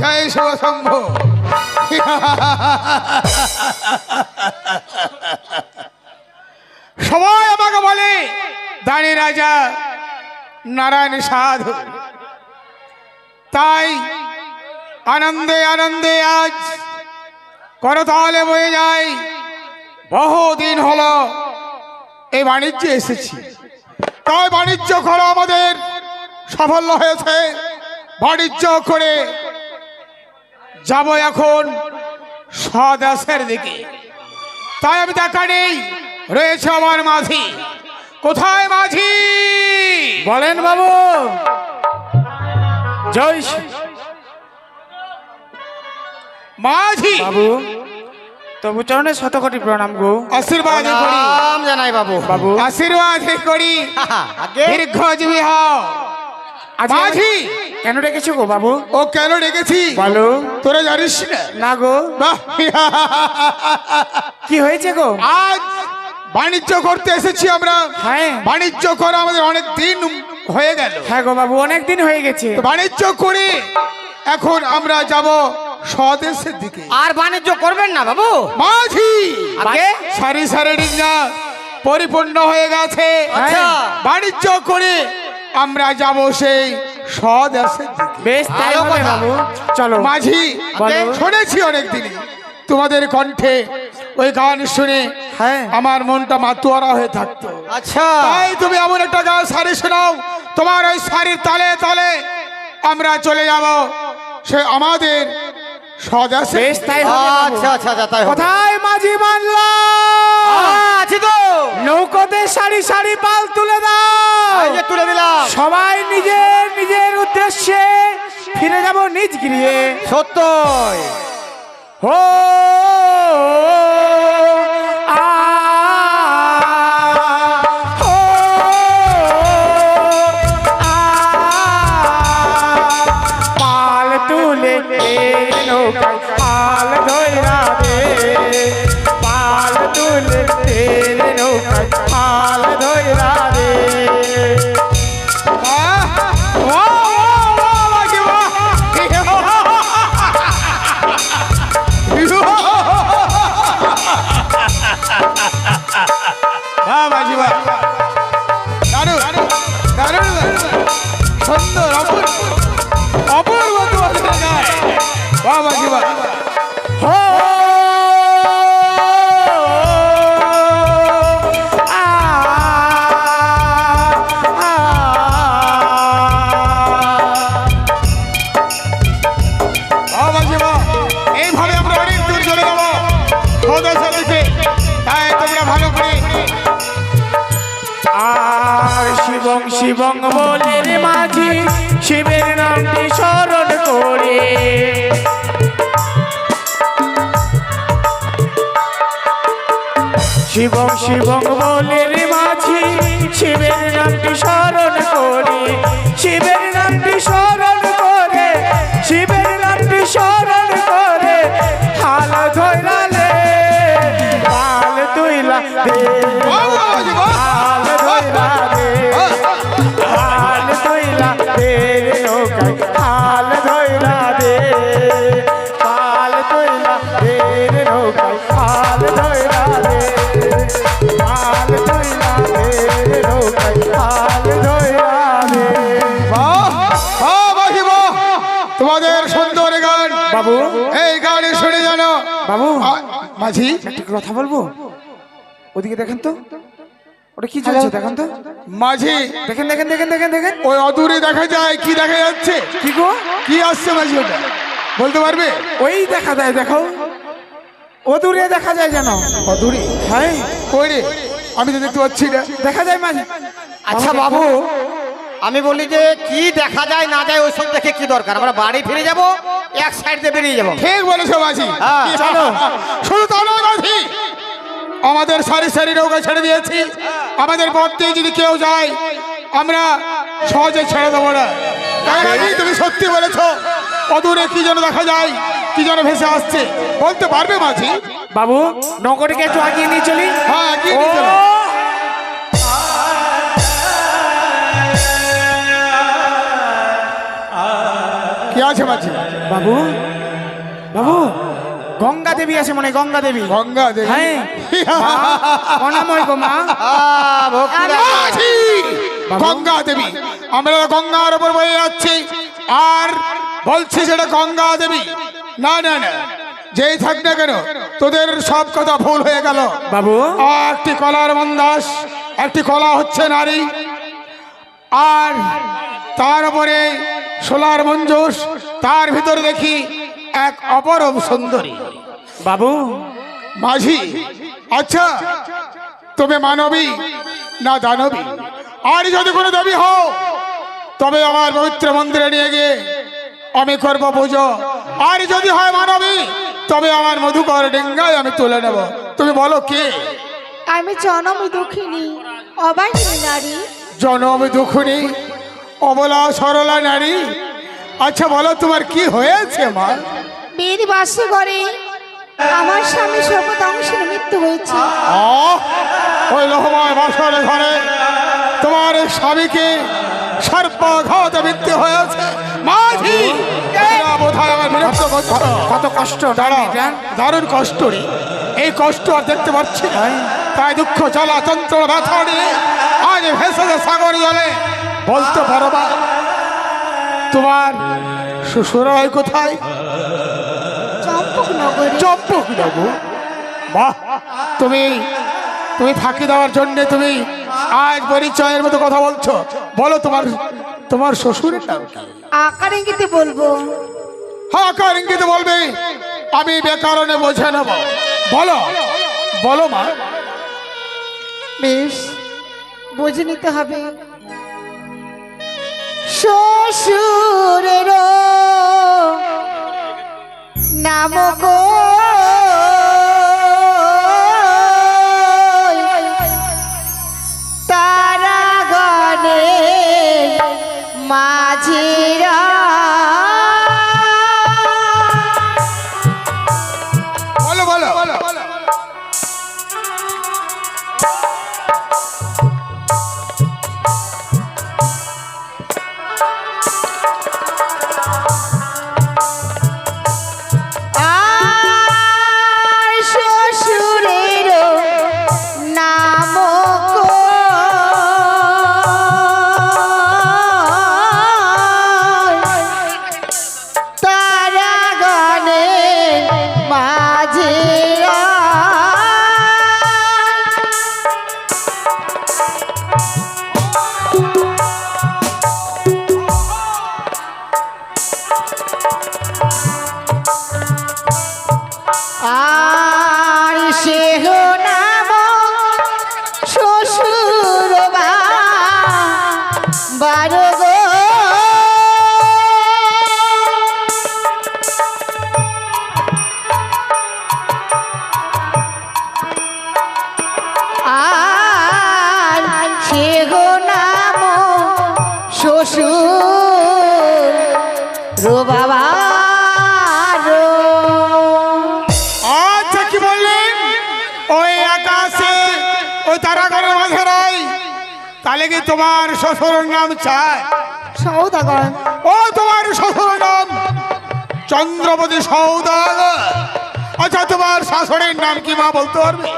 জয় শিব শম্ভ। সবাই আমাকে বলে, দানি রাজা, নারায়ণ সাধু। তাই আনন্দে আনন্দে আজ করতালে বয়ে যায় বহুদিন হলো এই বাণিজ্যে এসেছি। তাই বাণিজ্য করা আমাদের সাফল্য হয়েছে। বাণিজ্য করে যাব এখন স্বদেশের দিকে। তাই আমি দেখা নেই রয়েছে আমার মাঝি। কোথায় মাঝি? বলেন বাবু। জয় মাঝি! বাবু তবু চরণে শতকোটি প্রণাম গো। আশীর্বাদ করি। জানাই বাবু। বাবু। আশীর্বাদ করি। আগে। দীর্ঘজীবী হও। মাঝি কেন ডেকেছো গো বাবু? ও কেন রেখেছি বলো। তোরা জানিস না। না গো! কি হয়েছে গো? আজ বাণিজ্য করতে এসেছি আমরা। হ্যাঁ। বাণিজ্য করা আমাদের অনেক দিন হয়ে গেল। হ্যাঁ গো বাবু অনেক দিন হয়ে গেছে। বাণিজ্য করে এখন আমরা যাব স্বদেশের দিকে। আর বাণিজ্য করবেন না বাবু? মাঝি! আগে? সারি সারি পরিপূর্ণ হয়ে গেছে। আচ্ছা। বাণিজ্য করে আমরা যাব সেই স্বদেশের দিকে বেশ ভালো কথা। চলো। মাঝি। শুনেছি অনেক দিনই তোমাদের কণ্ঠে ওই গান শুনে হ্যাঁ। আমার মনটা মাতুয়ারা হয়ে থাকতো। আচ্ছা। তাই তুমি এমন একটা গান সারি শোনাও তোমার ওই শাড়ির তালে তালে আমরা চলে যাব। সে আমাদের হবে আচ্ছা আচ্ছা আচ্ছা তাই কোথায় মাঝি আহ, আছি তো। নৌকোতে সারি সারি পাল তুলে দাও। তুলে দিলাম। সবাই নিজের নিজের উদ্দেশ্যে ফিরে যাব নিজ গৃহে। সত্য ও শিবং শিবং বলে রে মাঝি শিবের নামটি স্মরণ করে। শিবং শিবং বলে রে মাঝি শিবের নামটি স্মরণ করে। শিবের নামটি স্মরণ করে। শিবের নামটি স্মরণ করে। হাল ধৈরালে পাল তুইলা বাবু। এই গাড়ি শুনে জানো। বাবু মাঝি? একটা কথা বলব? ওদিকে দেখেন তো। ওটা কি চলছে দেখেন তো? মাঝি। দেখেন দেখেন দেখেন দেখেন দেখেন। ওই অদূরে দেখা যায় কি দেখা যাচ্ছে? কি গো? কি আসছে মাঝি ওটা? বলতে পারবে? ওই দেখা যায় দেখো। ও দূরে দেখা যায় যেন। অদূরে? হ্যাঁ। কই রে? আমি তো দেখতে পাচ্ছি না। দেখা যায় মাঝে। আচ্ছা বাবু আমি বলি যে কি দেখা যায় না যায় ওইসব দেখে কি দরকার? আমরা বাড়ি ফিরে যাব এক সাইড দিয়ে বেরিয়ে যাব। ঠিক বলেছ মাঝি। হ্যাঁ, চলো। শুধু তা মাঝি। আমাদের সারি সারি নৌকা ছেড়ে দিয়েছি। আমাদের পথ দিয়ে যদি কেউ যায় আমরা সহজে ছেড়ে দেবো না। তাই তুমি সত্যি বলেছ। অদূরে কি যেন দেখা যায় কি যেন ভেসে আসছে। বলতে পারবে মাঝি? বাবু নৌকোটিকে একটু আগিয়ে নিয়ে চলি। হ্যাঁ কি নিয়ে চলো। আছে মাঝি। বাবু বাবু গঙ্গা দেবী আছে মনে গঙ্গা দেবী। গঙ্গা দেবী। হ্যাঁ। গো মা! গঙ্গা দেবী। আমরা গঙ্গার উপর বয়ে যাচ্ছি। আর বলছি সেটা গঙ্গা দেবী। না না না। যেই থাক না কেন তোদের সব কথা ভুল হয়ে গেল। বাবু। একটি কলার মন্দাস একটি কলা হচ্ছে নারী। আর তার উপরে সোলার মঞ্জুস তার ভিতরে দেখি এক অপরব সুন্দরী। বাবু? মাঝি আচ্ছা তুমি মানবী না দানবী? আর যদি কোনো দেবী হও তবে আমার পবিত্র মন্দিরে নিয়ে গিয়ে আমি করব পুজো। আর যদি হয় মানবী তবে আমার মধুকর ডেঙ্গায় আমি তুলে নেব। তুমি বলো কে? আমি জনম দুঃখিনী অবাহিনী নারী। জনম দুখুনি? অবলা সরলা নারী। আচ্ছা বলো তোমার কি হয়েছে মা? বীর বাসে করে আমার স্বামী সর্বদংশের মৃত্যু হয়েছে। আহ, ওই লোহময় বাসর ঘরে তোমার এই স্বামীকে সর্বাঘাত মৃত্যু হয়েছে। মাঝি বোধহয় আমার বিরক্ত করছ কত কষ্ট দাঁড়া? দারুণ কষ্ট রে। এই কষ্ট আর দেখতে পাচ্ছি না। তাই দুঃখ জ্বালা তন্ত্র ব্যথা নিয়ে আজ ভেসে সাগর জলে। বলতে পারো বা তোমার শ্বশুরাই কোথায়? বাহ তুমি তুমি ফাঁকি দেওয়ার জন্য তুমি আজ পরিচয়ের মতো কথা বলছো। বলো তোমার তোমার শ্বশুরের নাম আকার ইঙ্গিতে বলব। হ্যাঁ কার ইঙ্গিতে বলবে। আমি বেকারণে বোঝে নেব। বলো বলো মা। বেশ বুঝে নিতে হবে। শ্বশুরের নাম গো আর সে নাম শ্বশুর। রো বাবা আচ্ছা কি বললেন? ওই আকাশে ওই তারাগণের মাঝে নাই তাহলে কি তোমার শ্বশুরের নাম চায় সৌদাগর। ও তোমার শ্বশুরের নাম চন্দ্রপতি সৌদাগর। আচ্ছা তোমার শাশুড়ির নাম কি মা বলতে পারবে?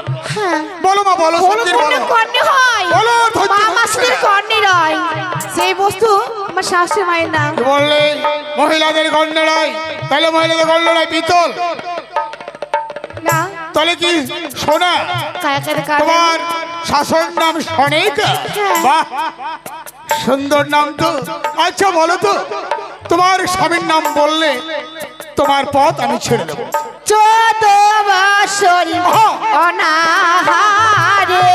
বলো মা বলো সত্যি বলো। কর্ণে হয় বলো, মা। মাসির কর্ণে রয় সেই বস্তু আমার শাশুড়ি মায়ের নাম। বললে? মহিলাদের গন্ডায় তাহলে মহিলাদের গন্ডায় পিতল। না। তাহলে কি সোনা? তোমার শাশুর নাম সনিক হ্যাঁ। বাহ! সুন্দর নাম তো। আচ্ছা বলো তো তোমার স্বামীর নাম বললে তোমার পথ আমি ছেড়ে দেবো চোদ্দ হ্যাঁ। অনাহারে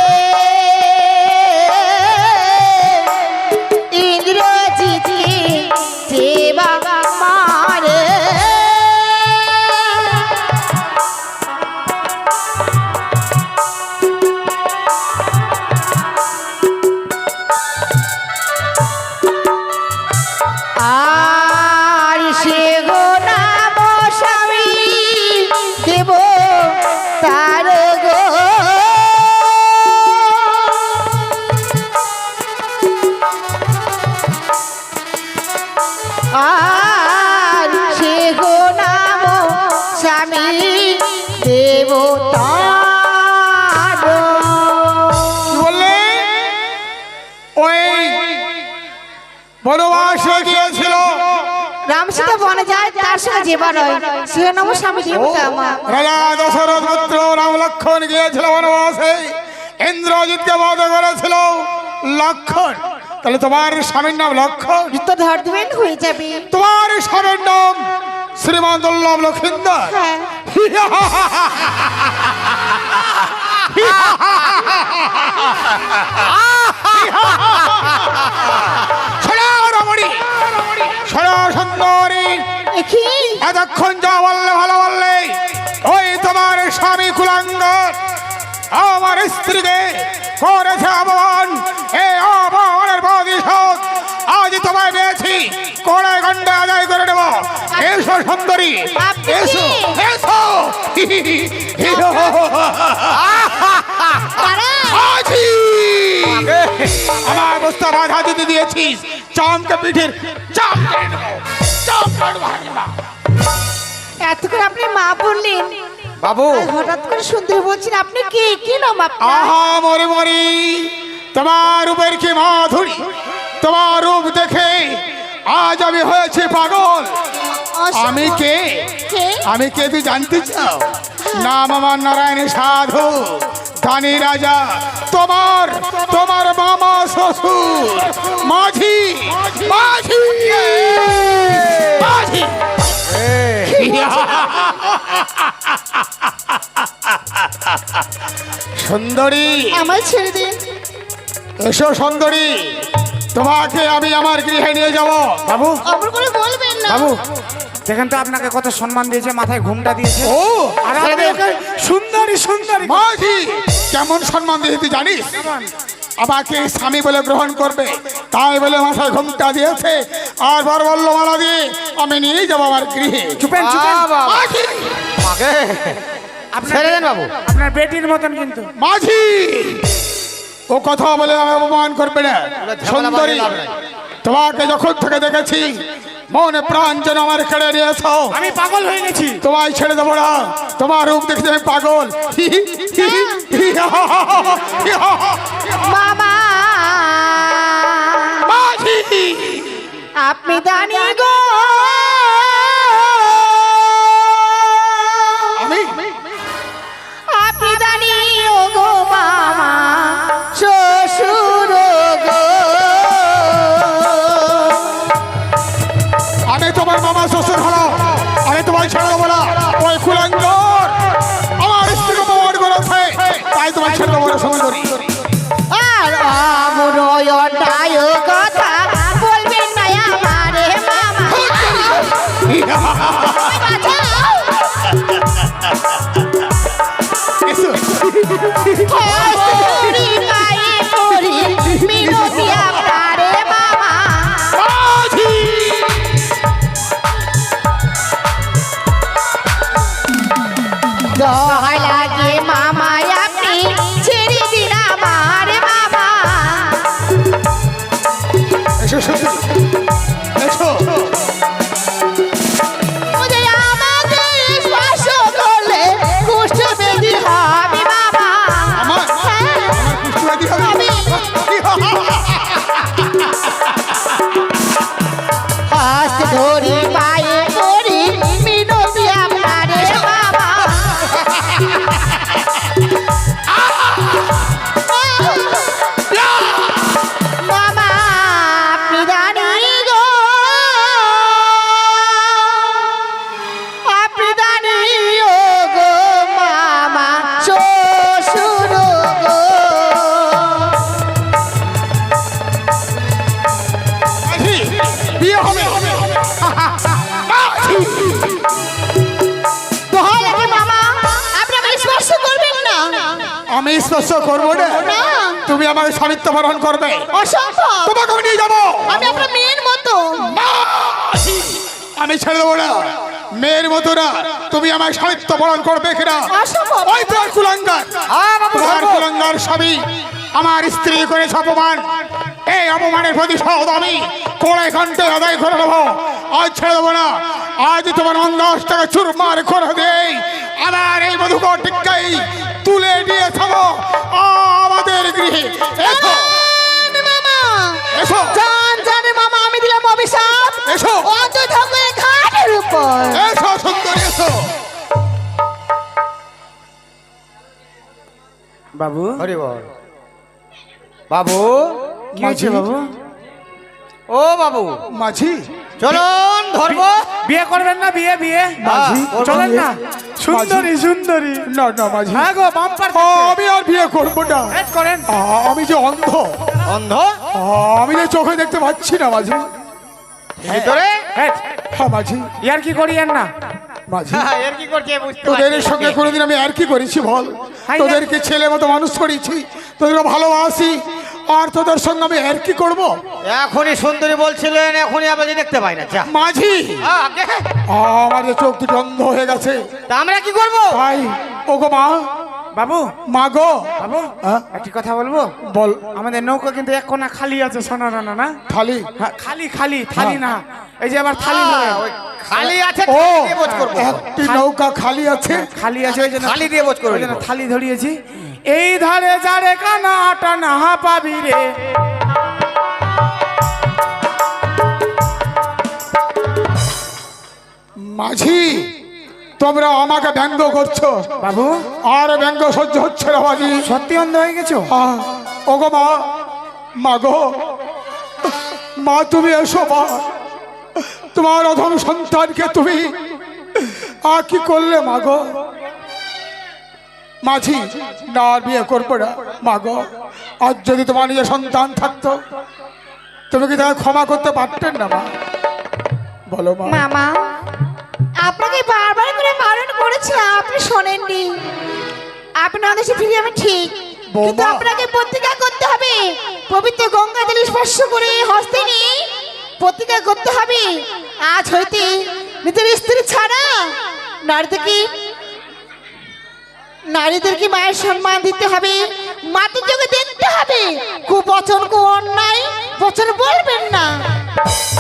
ওই বনবাস গিয়েছিল রাম সীতা বনে যায় তার সঙ্গে হয়। সে নম স্বামী রাজা দশরথ পুত্র রাম লক্ষণ গিয়েছিল বনবাসে। ইন্দ্রজিৎকে বধ করেছিল লক্ষণ। তাহলে তোমার স্বামীর নাম লক্ষণ? তো ধর দিবেন হয়ে যাবে। তোমার স্বামীর নাম শ্রীমান দুর্লভ লক্ষিন্দর। হ্যাঁ। এতক্ষণ যা বললে ভালো বললে ওই তোমার স্বামী কুলাঙ্গর আমার স্ত্রীকে করেছে অপমান। এই অপমানের প্রতিশোধ আজ তোমায় পেয়েছি। কোড়ায় গন্ডে আদায় করে নেব। এসো সুন্দরী এসো? এসো। আজি! আমার বস্তা বাধা দিতে দিয়েছিস। চামকে পিঠের চাম চাম এত করে আপনি মা বললেন। বাবু। হঠাৎ করে সুন্দর বলছেন আপনি কে? কি নাম আহা মরে মরি। তোমার রূপের কি মাধুরী। তোমার রূপ দেখে আজ আমি হয়েছি পাগল। আমি কে? কে? আমি কে তুই জানতে চাও? নাম আমার নারায়ণ সাধু। ধনী রাজা তোমার তোমার মামা শ্বশুর মাঝি মাঝি মাঝি। সুন্দরী। আমার ছেড়ে দিন এসো সুন্দরী। তোমাকে আমি আমার গৃহে নিয়ে যাব। বাবু। অমর করে বলবেন না। বাবু দেখেন তো আপনাকে কত সম্মান দিয়েছে মাথায় ঘুমটা দিয়েছে। ও আর আপনি ওকে সুন্দরী সুন্দরী। মাঝি কেমন সম্মান দিয়ে তুই জানিস? আমাকে স্বামী বলে গ্রহণ করবে তাই বলে মাথায় ঘুমটা দিয়েছে। আর বর বলল মালা দিয়ে আমি নিয়ে যাব আমার গৃহে। চুপেন চুপেন। মাঝি। ছেড়ে দেন বাবু। আপনার বেটির মতন কিন্তু। মাঝি। ও কথা বলে আমি অপমান করবে না। সুন্দরী। তোমাকে যখন থেকে দেখেছি মনে প্রাণ যেন আমার কেড়ে নিয়েছো আমি পাগল হয়ে গেছি। তোমায় ছেড়ে দেবো না। তোমার রূপ দেখতে আমি পাগল। আপনি জানি গো। গো আমি তোমার মামা শ্বশুর হলো আমি তোমায় ছাড়বো বলা ওই কুলাঙ্গর। আমার স্ত্রীকে প্রমাণ করেছে তাই তোমায় ছেড়ে দেবো সুন্দরী আর অমরয় স্পর্শ করব না। তুমি আমাকে স্বামিত্ব বরণ করবে। অসম্ভব। তোমাকে আমি নিয়ে যাব। আমি আপনার মেয়ের মতো। আমি ছেড়ে দেবো না। মেয়ের মতো না। তুমি আমার স্বামিত্ব বরণ করবে কিনা? অসম্ভব। ওই তোমার কুলাঙ্গার। হ্যাঁ তোমার বলব। স্বামী। আমার স্ত্রী করেছে অপমান। এই অপমানের প্রতিশোধ আমি কোড়াই ঘন্টে আদায় করে নেব। আজ ছেড়ে দেবো না। আজ তোমার অন্দাজ টাকা চুরমার করে দেই। আমার এই মধুকর টিক্কাই তুলে নিয়ে থাকো আমাদের গৃহে। এসো। মামা। এসো। জান জানে মামা আমি দিলাম অভিশাপ। এসো। অন্ত ঠাকুরের ঘাটের উপর। এসো সুন্দর এসো। বাবু। হরি বল। বাবু। কি হয়েছে বাবু? ও বাবু। মাঝি? চলুন ধরবো। বিয়ে করবেন না বিয়ে বিয়ে। মাঝি চলেন না। সুন্দরী সুন্দরী। না না মাঝি। হ্যাঁ গো বাম্পার ও, আমি আর বিয়ে করব না। হেড করেন। আমি যে অন্ধ। অন্ধ? আমি যে চোখে দেখতে পাচ্ছি না মাঝি। ভিতরে? হেড হ্যাঁ মাঝি। ইয়ার কি করিয়েন না? মাঝি। হ্যাঁ, এর কি করছে বুঝতে তোদের সঙ্গে কোনোদিন আমি আর কি করেছি বল? তোদেরকে ছেলে মতো মানুষ করেছি। তোদেরকে ভালোবাসি। আর তোদের সঙ্গে আমি আর কি করব? এখনই সুন্দরী বলছিলেন এখনই আমরা দেখতে পাই না যা। মাঝি! আমার চোখ দুটো অন্ধ হয়ে গেছে। তা আমরা কি করব? তাই ও গো মা। বাবু। মা গো। বাবু হ্যাঁ? একটি কথা বলব? বল। আমাদের নৌকা কিন্তু এক কোনা খালি আছে সোনা রানা না? হ্যাঁ, খালি খালি থালি না। এই যে আবার থালি খালি আছে ও একটি নৌকা খালি আছে। খালি আছে ওই জন্য খালি দিয়ে বোঝ করব। ওই জন্য থালি ধরিয়েছি। এই ধারে যারে কানা টানা পাবি রে। মাঝি তোমরা আমাকে ব্যঙ্গ করছ। বাবু? আর ব্যঙ্গ সহ্য হচ্ছে না মাঝি। সত্যি অন্ধ হয়ে গেছো? আহ, ও গো মা মা গো মা তুমি এসো মা। তোমার অধম সন্তানকে তুমি আ কি করলে মা গো? মাঝি না আর বিয়ে করব না। মা গো আজ যদি তোমার নিজের সন্তান থাকতো তুমি কি তাকে ক্ষমা করতে পারতেন না মা? বলো মা। মামা আপনাকে বারবার করে বারণ করেছি আপনি শোনেননি। আপনার দেশে ফিরে আমি ঠিক কিন্তু আপনাকে প্রতিজ্ঞা করতে হবে। পবিত্র গঙ্গা জলে স্পর্শ করে হস্তে নিয়ে প্রতিজ্ঞা করতে হবে। আজ হইতে নিজের স্ত্রী ছাড়া নারীদেরকে নারীদেরকে মায়ের সম্মান দিতে হবে? মাটির চোখে দেখতে হবে। কু বচন কু অন্যায় বচন বলবেন না।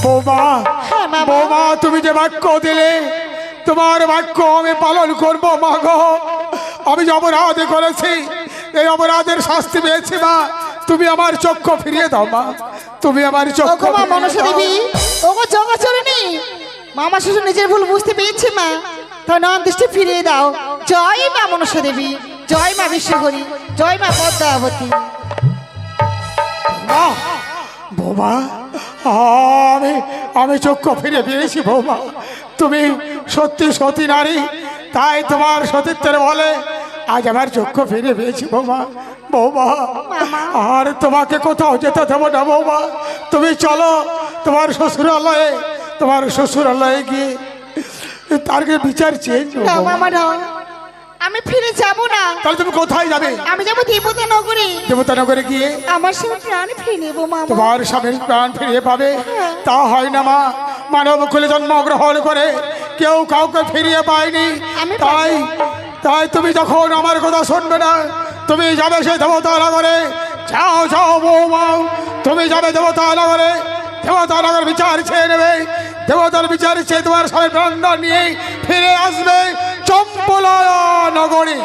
বৌমা হ্যাঁ। বৌমা তুমি যে বাক্য দিলে তোমার বাক্য আমি পালন করব মা গো। আমি যে অপরাধ করেছি এই অপরাধের শাস্তি পেয়েছি মা। তুমি আমার চক্ষু ফিরিয়ে দাও মা। তুমি আমার চক্ষু মা মনসা। দেবী। ওগো জগা চরণী মামা শ্বশুর নিজের ভুল বুঝতে পেরেছে মা। তাই নন দৃষ্টি ফিরিয়ে দাও। জয় মা মনসা দেবী জয় মা বিশ্বকরী জয় মা পদ্মাবতী। বৌমা আমি আমি চক্ষু ফিরে পেয়েছি বৌমা। তুমি সত্যি সতী নারী তাই তোমার সতীত্বের বলে আজ আমার চক্ষু ফিরে পেয়েছি বৌমা। বৌমা আর তোমাকে কোথাও যেতে দেবো না বৌমা। তুমি চলো তোমার শ্বশুরালয়ে তোমার শ্বশুরালয়ে গিয়ে তার বিচার চেয়ে মামা আমি ফিরে যাব না। তাহলে তুমি কোথায় যাবে? আমি যাব দেবতা নগরে দেবতানগরে গিয়ে? আমার সঙ্গে প্রাণ ফিরে নেব মা তোমার স্বামীর প্রাণ ফিরিয়ে পাবে। তা হয় না মা। মানব কুলে জন্মগ্রহণ করে কেউ কাউকে ফিরিয়ে পায়নি। তাই তাই তুমি যখন আমার কথা শুনবে না তুমি যাবে সে দেবতা নগরে যাও যাও বৌমা। তুমি যাবে দেবতা নগরে দেবতা নগর বিচার চেয়ে নেবে। দেবতার বিচার চেয়ে তোমার স্বামীর প্রাণ নিয়ে ফিরে আসবে। চম্পলায়া নগরী।